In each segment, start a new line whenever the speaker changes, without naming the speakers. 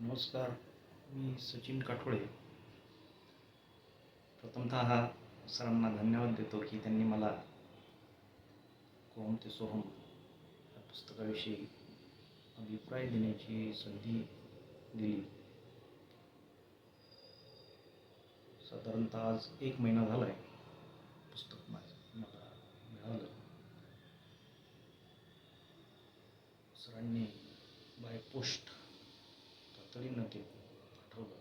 नमस्कार मी सचिन काठोळे प्रथमतः हा सरांना धन्यवाद देतो की त्यांनी मला कोहम ते सोहम या पुस्तकाविषयी अभिप्राय देण्याची संधी दिली. साधारणतः आज एक महिना झाला आहे पुस्तक माझं मला मिळालं. सरांनी बाय पोस्ट तातडीनं ते पाठवलं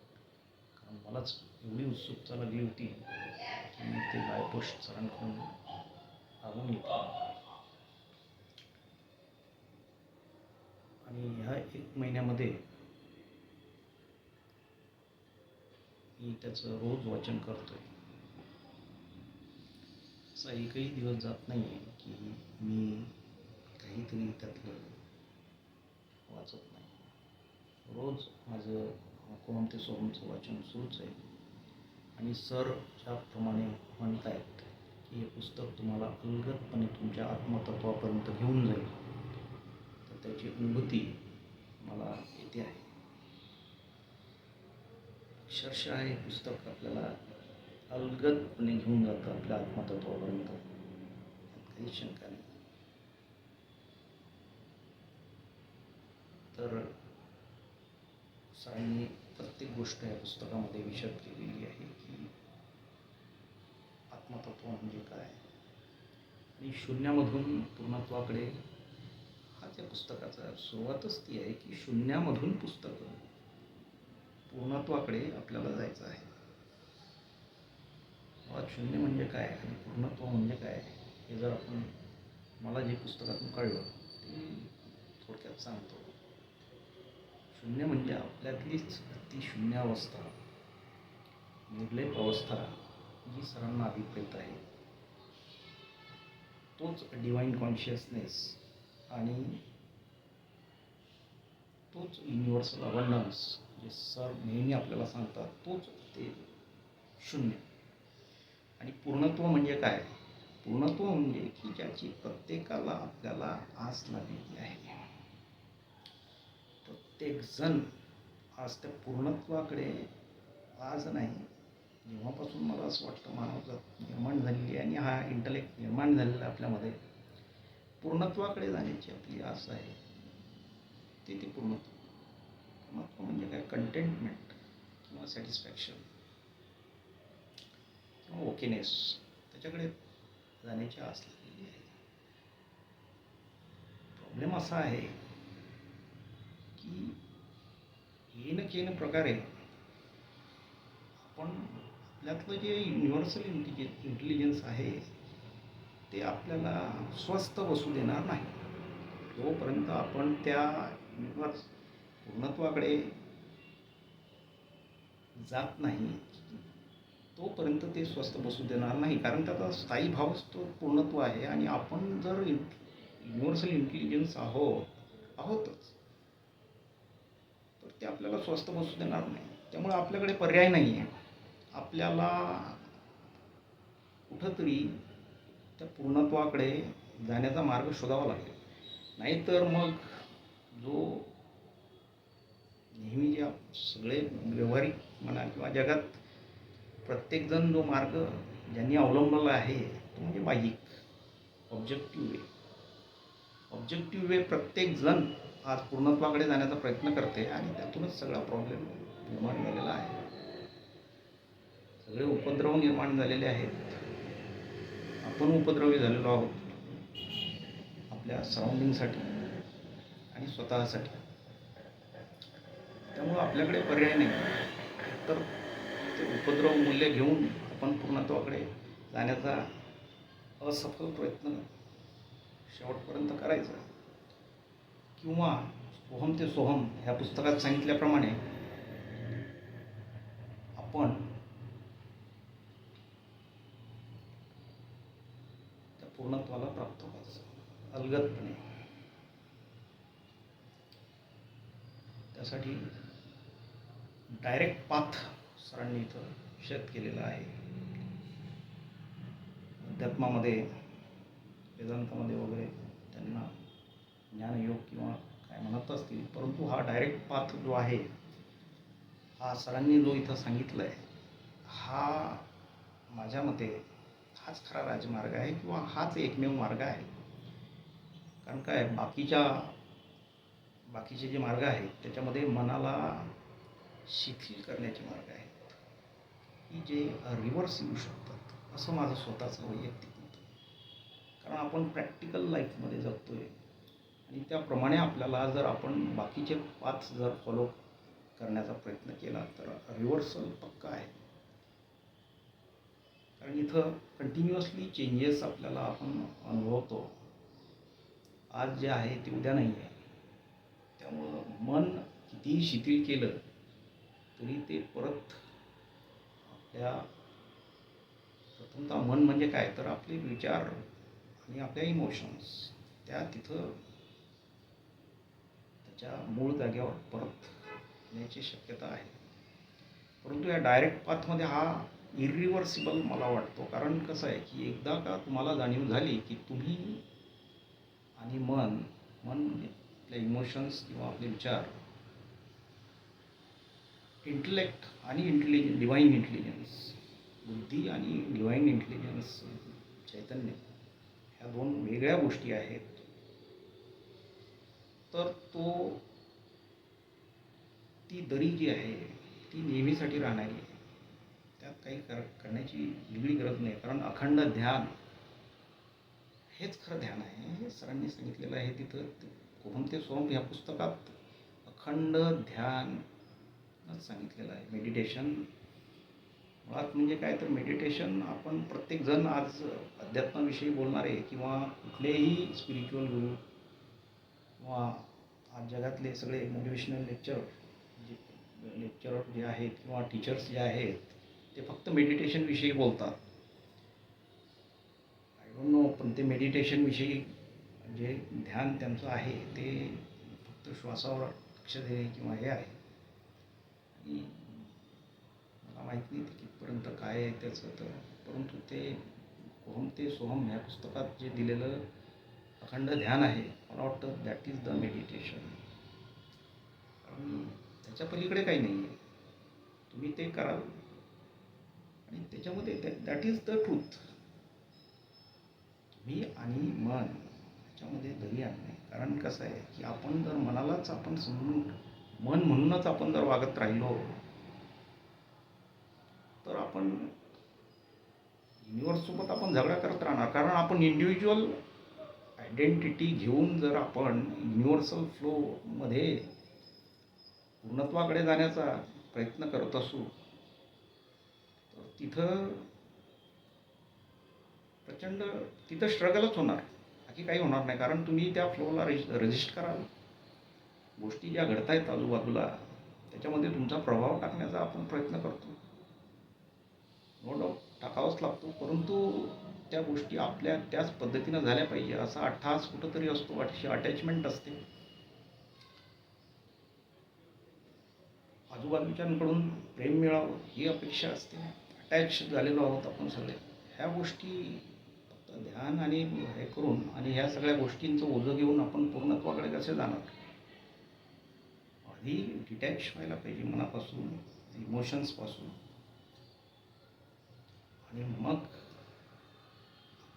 कारण मलाच एवढी उत्सुकता लागली होती की मी ते बाय सरांकडून मागून घेतलं आणि ह्या एक महिन्यामध्ये मी त्याचं रोज वाचन करतोय. असा एकही दिवस जात नाही आहे की मी काहीतरी त्यातलं वाचत नाही. रोज माझं कोण ते सोहमचं वाचन सुरूच आहे. आणि सर ज्याप्रमाणे म्हणत आहेत की हे पुस्तक तुम्हाला अलगदपणे तुमच्या आत्मतत्वापर्यंत घेऊन जाईल. तर त्याची अनुभूती मला येते आहे. अक्षरशः हे पुस्तक आपल्याला अलगदपणे घेऊन जातं आपल्या आत्मतत्वापर्यंत. काही शंका नाही. तर सरांनी प्रत्येक गोष्ट या पुस्तकामध्ये विशद केलेली आहे की आत्मतत्व म्हणजे काय? आणि शून्यामधून पूर्णत्वाकडे हा त्या पुस्तकाचा सुरुवातच ती आहे की शून्यामधून पुस्तक पूर्णत्वाकडे आपल्याला जायचं आहे. मुळात शून्य म्हणजे काय आणि पूर्णत्व म्हणजे काय हे जर आपण मला जे पुस्तकातून कळलं ते थोडक्यात सांगतो. शून्य म्हणजे आपल्यातलीच ती शून्यावस्था निर्लेप अवस्था ही सरांना अभिप्रेत आहे. तोच डिवाईन कॉन्शियसनेस आणि तोच युनिव्हर्सल अवंडन्स जे सर नेहमी आपल्याला सांगतात तोच ते शून्य. आणि पूर्णत्व म्हणजे काय? पूर्णत्व म्हणजे की ज्याची प्रत्येकाला आपल्याला आस लागलेली आहे. प्रत्येक जण आज त्या पूर्णत्वाकडे आज नाही. जेव्हापासून मला असं वाटतं मानवजात निर्माण झालेली आहे आणि हा इंटलेक्ट निर्माण झालेला आपल्यामध्ये पूर्णत्वाकडे जाण्याची आपली आस आहे. ते ते पूर्णत्व. पूर्णत्व म्हणजे काय? कंटेंटमेंट किंवा सॅटिस्फॅक्शन किंवा ओकेनेस त्याच्याकडे जाण्याची आस लागलेली आहे. प्रॉब्लेम असा आहे की येणं केनं प्रकारे आपण आपल्यातलं जे युनिव्हर्सल इंटिजे इंटेलिजन्स आहे ते आपल्याला स्वस्थ बसू देणार नाही. जोपर्यंत आपण त्या युनिव्हर्स पूर्णत्वाकडे जात नाही. तोपर्यंत ते स्वस्त बसू देणार नाही. कारण त्याचा स्थायी भावच तो पूर्णत्व आहे आणि आपण जर युनिव्हर्सल इंटेलिजन्स आहोत आहोतच. ते आपल्याला स्वस्त बसू देणार नाही. त्यामुळे आपल्याकडे पर्याय नाही आहे आपल्याला कुठंतरी त्या पूर्णत्वाकडे जाण्याचा मार्ग शोधावा लागेल. नाहीतर मग जो नेहमी जे सगळे व्यवहारिक म्हणा किंवा जगात प्रत्येकजण जो मार्ग ज्यांनी अवलंबलेला आहे तो म्हणजे बाह्यिक. ऑब्जेक्टिव्ह वे ऑब्जेक्टिव्ह वे प्रत्येकजण आज पूर्णत्वाकडे जाण्याचा प्रयत्न करते आणि त्यातूनच सगळा प्रॉब्लेम निर्माण झालेला आहे. सगळे उपद्रव निर्माण झालेले आहेत. आपण उपद्रवी झालेलो आहोत. आपल्या सराउंडिंगसाठी आणि स्वतःसाठी. त्यामुळं आपल्याकडे पर्याय नाही. तर ते उपद्रव मूल्य घेऊन आपण पूर्णत्वाकडे जाण्याचा असफल प्रयत्न शेवटपर्यंत करायचा. किंवा सोहम ते सोहम ह्या पुस्तकात सांगितल्याप्रमाणे आपण त्या पूर्णत्वाला प्राप्त व्हायचं अलगतपणे त्यासाठी डायरेक्ट पाथ सरांनी इथं शेत केलेला आहे. अध्यात्मामध्ये वेदांतामध्ये वगैरे ज्ञानयोग किंवा काय म्हणत असतील परंतु हा डायरेक्ट पाथ जो आहे हा सरांनी जो इथं सांगितलं आहे हा माझ्या मते हाच खरा राजमार्ग आहे किंवा हाच एकमेव मार्ग आहे. कारण काय बाकीच्या बाकीचे जे मार्ग आहेत त्याच्यामध्ये मनाला शिथिल करण्याचे मार्ग आहेत. की जे रिव्हर्स येऊ शकतात असं माझं स्वतःचं वैयक्तिक मत कारण आपण प्रॅक्टिकल लाईफमध्ये जगतो आहे आणि त्याप्रमाणे आपल्याला जर आपण बाकीचे पाच जर फॉलो करण्याचा प्रयत्न केला तर रिव्हर्सल पक्का आहे. कारण इथं कंटिन्युअसली चेंजेस आपल्याला आपण अनुभवतो. आज जे आहे ते उद्या नाही आहे. त्यामुळं मन कितीही शिथिल केलं तरी ते परत आपल्या प्रथमतः मन म्हणजे काय? तर आपले विचार आणि आपल्या इमोशन्स त्या तिथं त्याच्या मूळ जागेवर परत येण्याची शक्यता आहे. परंतु या डायरेक्ट पाथमध्ये हा इरिव्हर्सिबल मला वाटतो. कारण कसं आहे की एकदा का तुम्हाला जाणीव झाली की तुम्ही आणि मन मन आपले इमोशन्स किंवा आपले विचार इंटलेक्ट आणि इंटेलिजन्स डिवाईन इंटेलिजन्स बुद्धी आणि डिवाईन इंटेलिजन्स चैतन्य ह्या दोन वेगळ्या गोष्टी आहेत. तर तो ती दरी जी आहे ती नेहमीसाठी राहणारी आहे. त्यात काही कर करण्याची वेगळी गरज नाही. कारण अखंड ध्यान हेच खरं ध्यान आहे. हे सरांनी सांगितलेलं आहे तिथं. कोणते ते ह्या पुस्तकात अखंड ध्यान सांगितलेलं आहे. मेडिटेशन मुळात म्हणजे काय तर मेडिटेशन आपण प्रत्येकजण आज अध्यात्माविषयी बोलणारे किंवा कुठलेही स्पिरिच्युअल गुरु किंवा आज जगातले सगळे म्हणजे मोटिवेशनल लेक्चर जे लेक्चरर जे आहेत किंवा टीचर्स जे आहेत ते फक्त मेडिटेशनविषयी बोलतात. आय डोंट नो पण ते मेडिटेशनविषयी जे ध्यान त्यांचं आहे ते फक्त श्वासावर लक्ष देणे किंवा हे आहे. आणि मला माहीत नाही ते कितपर्यंत काय आहे त्याचं तर परंतु ते ओम ते सोहम ह्या पुस्तकात जे दिलेलं अखंड ध्यान आहे मला वाटतं दॅट इज द मेडिटेशन कारण त्याच्या पलीकडे काही नाही आहे तुम्ही ते कराल. आणि त्याच्यामध्ये दॅट इज द ट्रूथ तुम्ही आणि मन त्याच्यामध्ये दरी आणणे. कारण कसं आहे की आपण जर मनालाच आपण समजून मन म्हणूनच आपण जर वागत राहिलो तर आपण युनिवर्ससोबत आपण झगडा करत राहणार. कारण आपण इंडिव्हिज्युअल आयडेंटिटी घेऊन जर आपण युनिव्हर्सल फ्लोमध्ये पूर्णत्वाकडे जाण्याचा प्रयत्न करत असू तर तिथं प्रचंड तिथं स्ट्रगलच होणार. बाकी काही होणार नाही कारण तुम्ही त्या फ्लोला रेज रजिस्ट कराल. गोष्टी ज्या घडत आहेत आजूबाजूला त्याच्यामध्ये तुमचा प्रभाव टाकण्याचा आपण प्रयत्न करतो. नो डाऊट टाकावाच लागतो. परंतु त्या गोष्टी आपल्या त्याच पद्धतीनं झाल्या पाहिजे. असा अट्टहास कुठंतरी असतो अशी अटॅचमेंट असते. आजूबाजूच्यांकडून प्रेम मिळावं ही अपेक्षा असते. अटॅच झालेलो आहोत आपण सगळे. ह्या गोष्टी फक्त ध्यान आणि हे करून आणि ह्या सगळ्या गोष्टींचं ओझं घेऊन आपण पूर्णत्वाकडे कसे जाणार? आधी डिटॅच व्हायला पाहिजे मनापासून इमोशन्सपासून आणि मग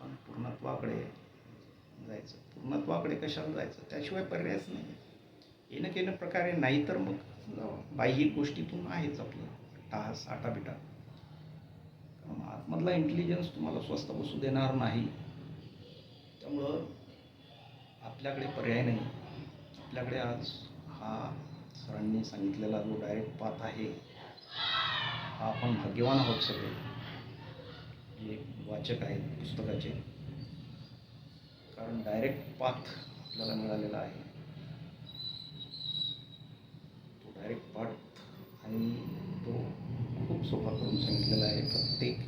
आपण पूर्णत्वाकडे जायचं. पूर्णत्वाकडे कशाला जायचं? त्याशिवाय पर्यायच नाही. येणं केलं प्रकारे नाही तर मग बाह्य गोष्टीतून आहेच आपलं. टास आटापिटा कारण आतमधला इंटेलिजन्स तुम्हाला स्वस्त बसू देणार नाही. त्यामुळं आपल्याकडे पर्याय नाही. आपल्याकडे आज हा सरांनी सांगितलेला जो डायरेक्ट पाथ आहे हा आपण भाग्यवान आहोत सगळे. जे वाचक आहेत पुस्तकाचे. कारण डायरेक्ट पाथ आपल्याला मिळालेला आहे. तो डायरेक्ट पाथ आणि तो खूप सोपा करून सांगितलेला आहे. प्रत्येक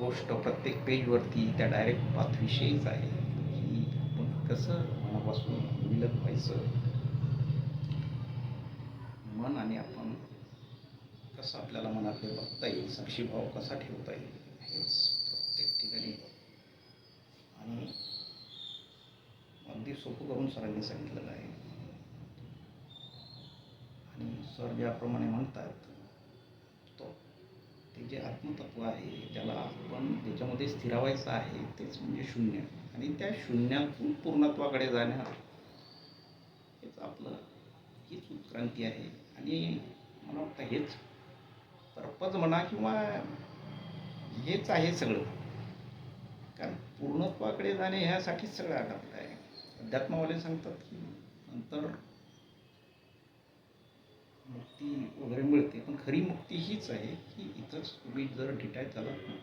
गोष्ट प्रत्येक पेजवरती त्या डायरेक्ट पाथविषयीच आहे. की आपण कसं मनापासून विलग व्हायचं? मन आणि आपण कसं आपल्याला मनाकडे बघता येईल? साक्षीभाव कसा ठेवता येईल? हेच प्रत्येक ठिकाणी आणि अगदी सोपं करून सरांनी सांगितलेलं आहे. आणि सर ज्याप्रमाणे म्हणतात तो ते जे आत्मतत्व आहे ज्याला आपण ज्याच्यामध्ये स्थिरावायचं आहे तेच म्हणजे शून्य. आणि त्या शून्यातून पूर्णत्वाकडे जाणं हेच आपलं हीच उत्क्रांती आहे. आणि मला वाटतं हेच पर्पज म्हणा किंवा हेच आहे सगळं. कारण पूर्णत्वाकडे जाणे ह्यासाठीच सगळं आटपलं आहे. अध्यात्मवाले सांगतात की नंतर मुक्ती वगैरे मिळते पण खरी मुक्ती हीच आहे की इथंच तुम्ही जर डिटॅच चालत ना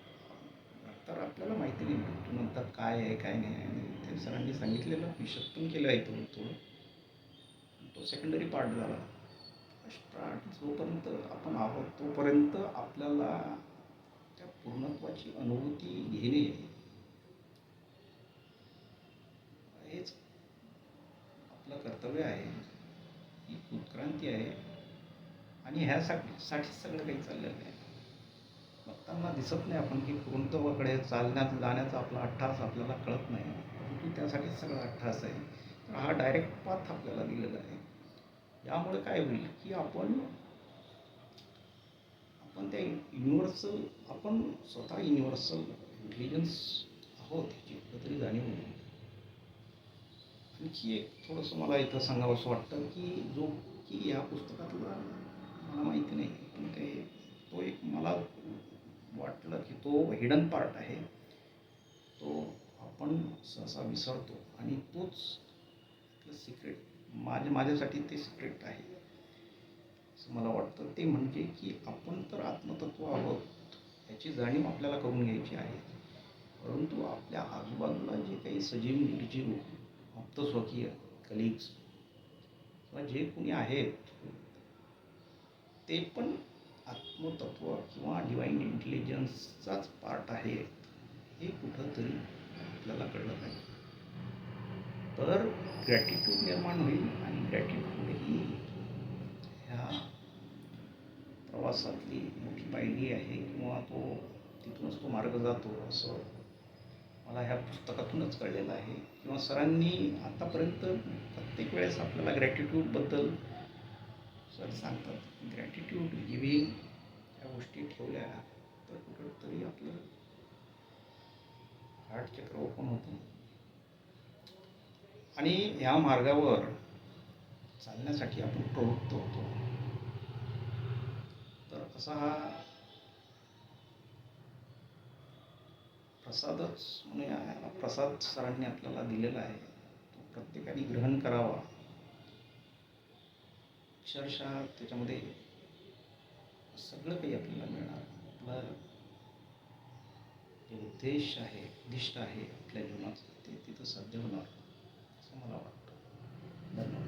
तर आपल्याला माहिती नाही भेटतो नंतर काय आहे काय नाही आणि ते सरांनी सांगितलेलं विशद पण केलं आहे थोडं थोडं तो सेकंडरी पार्ट झाला. फर्स्ट पार्ट जोपर्यंत आपण आहोत तोपर्यंत आपल्याला त्या पूर्णत्वाची अनुभूती घेणे हेच कर्तव्य आहे. ही उत्क्रांती आहे. आणि ह्यासाठी साठी सगळं काही चाललेलं आहे. बघताना दिसत नाही आपण की पूर्णत्वाकडे चालण्यात जाण्याचा आपला अठ्ठास आपल्याला कळत नाही. परंतु त्यासाठीच सगळा अट्ठास आहे. तर हा डायरेक्ट पाथ आपल्याला दिलेला आहे. यामुळे काय होईल की आपण आपण त्या युनिव्हर्सल आपण स्वतः युनिव्हर्सल इंटेलिजन्स आहोत ह्याची कुठंतरी जाणीव होईल. आणखी एक थोडंसं मला इथं सांगावं असं वाटतं की जो की या पुस्तकातला मला माहिती नाही पण ते तो एक मला वाटलं की तो हिडन पार्ट आहे. तो आपण सहसा विसरतो आणि तोच सिक्रेट माझ्या माझ्यासाठी ते सिक्रेट आहे. असं मला वाटतं. ते म्हणजे की आपण तर आत्मतत्व आहोत याची जाणीव आपल्याला करून घ्यायची आहे. परंतु आपल्या आजूबाजूला जे काही सजीव निर्जीव आप्तस्वकीय कलिग्स किंवा जे कोणी आहेत ते पण आत्मतत्व किंवा डिवाईन इंटेलिजन्सचाच पार्ट आहे हे कुठंतरी आपल्याला कळलं पाहिजे. तर ग्रॅटिट्यूड निर्माण होईल आणि ग्रॅटिट्यूड ही ह्या प्रवासातली मोठी पायरी आहे. किंवा तो तिथूनच तो मार्ग जातो असं मला ह्या पुस्तकातूनच कळलेलं आहे. किंवा सरांनी आतापर्यंत प्रत्येक वेळेस आपल्याला ग्रॅटिट्यूडबद्दल सर सांगतात. ग्रॅटिट्यूड गिव्हिंग ह्या गोष्टी ठेवल्या तर कुठंतरी आपलं हार्टचक्र ओपन होतं. आणि ह्या मार्गावर चालण्यासाठी आपण प्रवृत्त होतो. तर असा हा प्रसादच म्हणूया प्रसाद सरांनी आपल्याला दिलेला आहे. तो प्रत्येकाने ग्रहण करावा. अक्षरशः त्याच्यामध्ये सगळं काही आपल्याला मिळणार. आपलं जे उद्देश आहे उद्दिष्ट आहे आपल्या जीवनाचं ते तिथं साध्य होणार असं मला वाटतं. धन्यवाद.